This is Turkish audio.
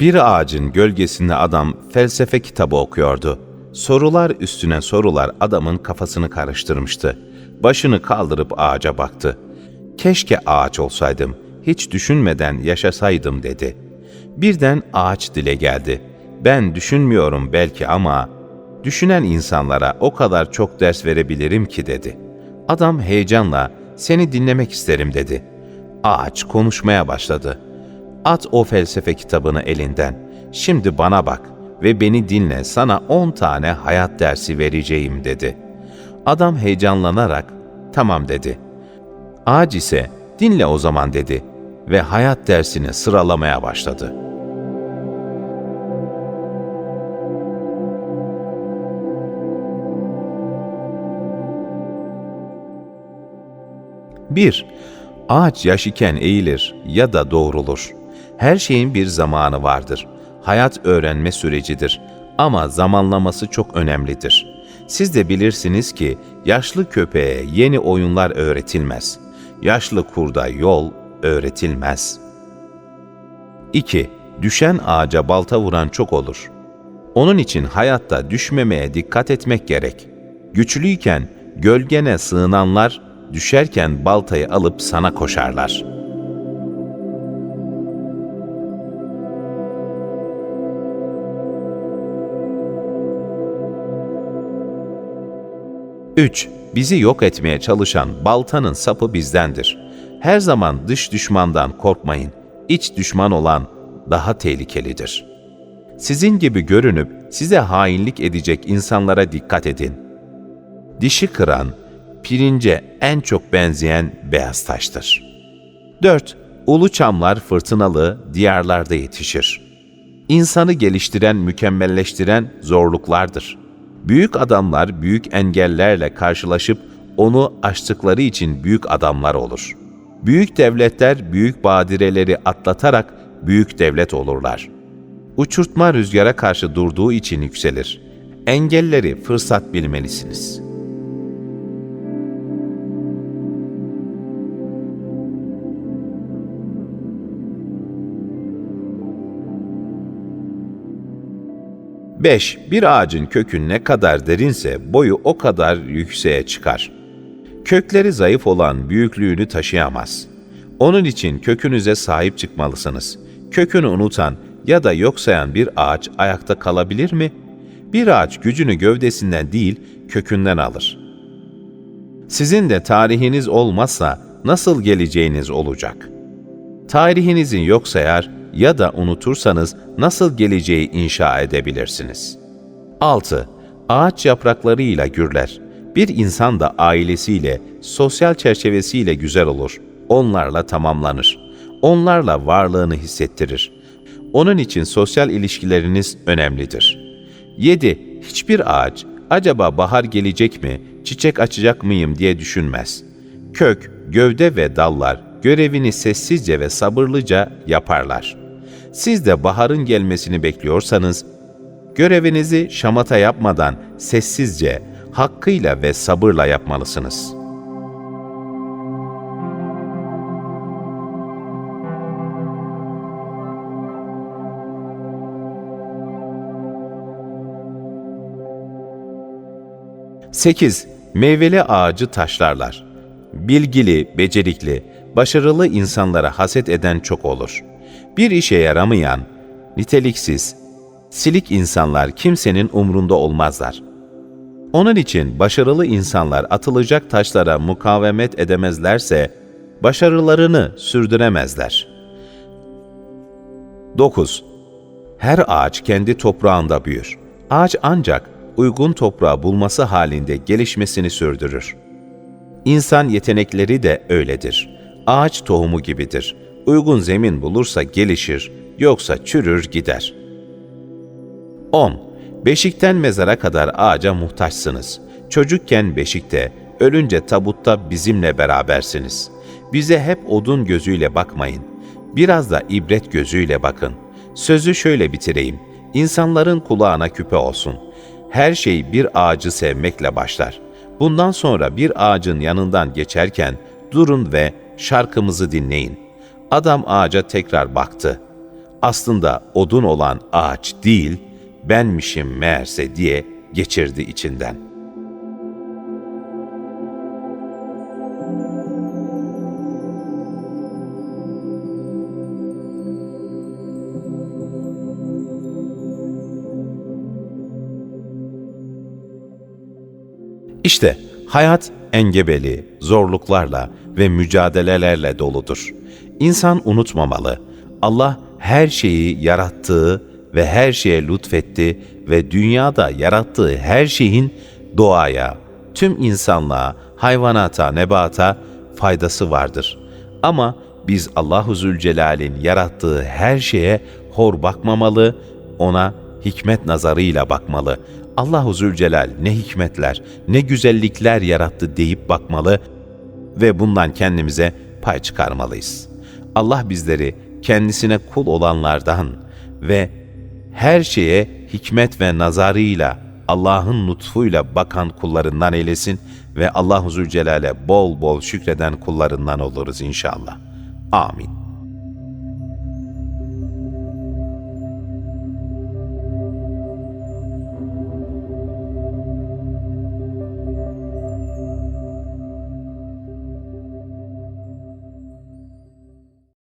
Bir ağacın gölgesinde adam felsefe kitabı okuyordu. Sorular üstüne sorular adamın kafasını karıştırmıştı. Başını kaldırıp ağaca baktı. Keşke ağaç olsaydım, hiç düşünmeden yaşasaydım dedi. Birden ağaç dile geldi. Ben düşünmüyorum belki ama düşünen insanlara o kadar çok ders verebilirim ki dedi. Adam heyecanla seni dinlemek isterim dedi. Ağaç konuşmaya başladı. At o felsefe kitabını elinden. Şimdi bana bak ve beni dinle sana on tane hayat dersi vereceğim dedi. Adam heyecanlanarak tamam dedi. Ağaç ise dinle o zaman dedi ve hayat dersini sıralamaya başladı. Bir, Ağaç yaş iken eğilir ya da doğrulur. Her şeyin bir zamanı vardır. Hayat öğrenme sürecidir ama zamanlaması çok önemlidir. Siz de bilirsiniz ki yaşlı köpeğe yeni oyunlar öğretilmez. Yaşlı kurda yol öğretilmez. 2. Düşen ağaca balta vuran çok olur. Onun için hayatta düşmemeye dikkat etmek gerek. Güçlüyken gölgene sığınanlar düşerken baltayı alıp sana koşarlar. Üç, bizi yok etmeye çalışan baltanın sapı bizdendir. Her zaman dış düşmandan korkmayın. İç düşman olan daha tehlikelidir. Sizin gibi görünüp size hainlik edecek insanlara dikkat edin. Dişi kıran, pirince en çok benzeyen beyaz taştır. 4. Ulu çamlar fırtınalı diyarlarda yetişir. İnsanı geliştiren, mükemmelleştiren zorluklardır. Büyük adamlar büyük engellerle karşılaşıp onu aştıkları için büyük adamlar olur. Büyük devletler büyük badireleri atlatarak büyük devlet olurlar. Uçurtma rüzgara karşı durduğu için yükselir. Engelleri fırsat bilmelisiniz.'' 5. Bir ağacın kökü ne kadar derinse boyu o kadar yükseğe çıkar. Kökleri zayıf olan büyüklüğünü taşıyamaz. Onun için kökünüze sahip çıkmalısınız. Kökünü unutan ya da yok sayan bir ağaç ayakta kalabilir mi? Bir ağaç gücünü gövdesinden değil, kökünden alır. Sizin de tarihiniz olmazsa nasıl geleceğiniz olacak? Tarihinizin yok sayar, ya da unutursanız nasıl geleceği inşa edebilirsiniz? 6. Ağaç yapraklarıyla gürler. Bir insan da ailesiyle, sosyal çerçevesiyle güzel olur. Onlarla tamamlanır. Onlarla varlığını hissettirir. Onun için sosyal ilişkileriniz önemlidir. 7. Hiçbir ağaç, acaba bahar gelecek mi, çiçek açacak mıyım diye düşünmez. Kök, gövde ve dallar görevini sessizce ve sabırlıca yaparlar. Siz de baharın gelmesini bekliyorsanız, görevinizi şamata yapmadan sessizce, hakkıyla ve sabırla yapmalısınız. Sekiz, Meyveli ağacı taşlarlar. Bilgili, becerikli, başarılı insanlara haset eden çok olur.'' Bir işe yaramayan, niteliksiz, silik insanlar kimsenin umrunda olmazlar. Onun için başarılı insanlar atılacak taşlara mukavemet edemezlerse, başarılarını sürdüremezler. 9. Her ağaç kendi toprağında büyür. Ağaç ancak uygun toprağı bulması halinde gelişmesini sürdürür. İnsan yetenekleri de öyledir. Ağaç tohumu gibidir uygun zemin bulursa gelişir, yoksa çürür gider. 10. Beşikten mezara kadar ağaca muhtaçsınız. Çocukken beşikte, ölünce tabutta bizimle berabersiniz. Bize hep odun gözüyle bakmayın. Biraz da ibret gözüyle bakın. Sözü şöyle bitireyim. İnsanların kulağına küpe olsun. Her şey bir ağacı sevmekle başlar. Bundan sonra bir ağacın yanından geçerken durun ve şarkımızı dinleyin.'' Adam ağaca tekrar baktı. aslında odun olan ağaç değil, benmişim meğerse diye geçirdi içinden. İşte hayat engebeli, zorluklarla ve mücadelelerle doludur. İnsan unutmamalı. Allah her şeyi yarattığı ve her şeye lütfetti ve dünyada yarattığı her şeyin doğaya, tüm insanlığa, hayvanata, nebata faydası vardır. Ama biz Allahu Zülcelal'in yarattığı her şeye hor bakmamalı, ona hikmet nazarıyla bakmalı. Allahu Zülcelal ne hikmetler, ne güzellikler yarattı deyip bakmalı ve bundan kendimize pay çıkarmalıyız. Allah bizleri kendisine kul olanlardan ve her şeye hikmet ve nazarıyla Allah'ın lütfuyla bakan kullarından eylesin ve Allahu Zülcelal'e bol bol şükreden kullarından oluruz inşallah. Amin.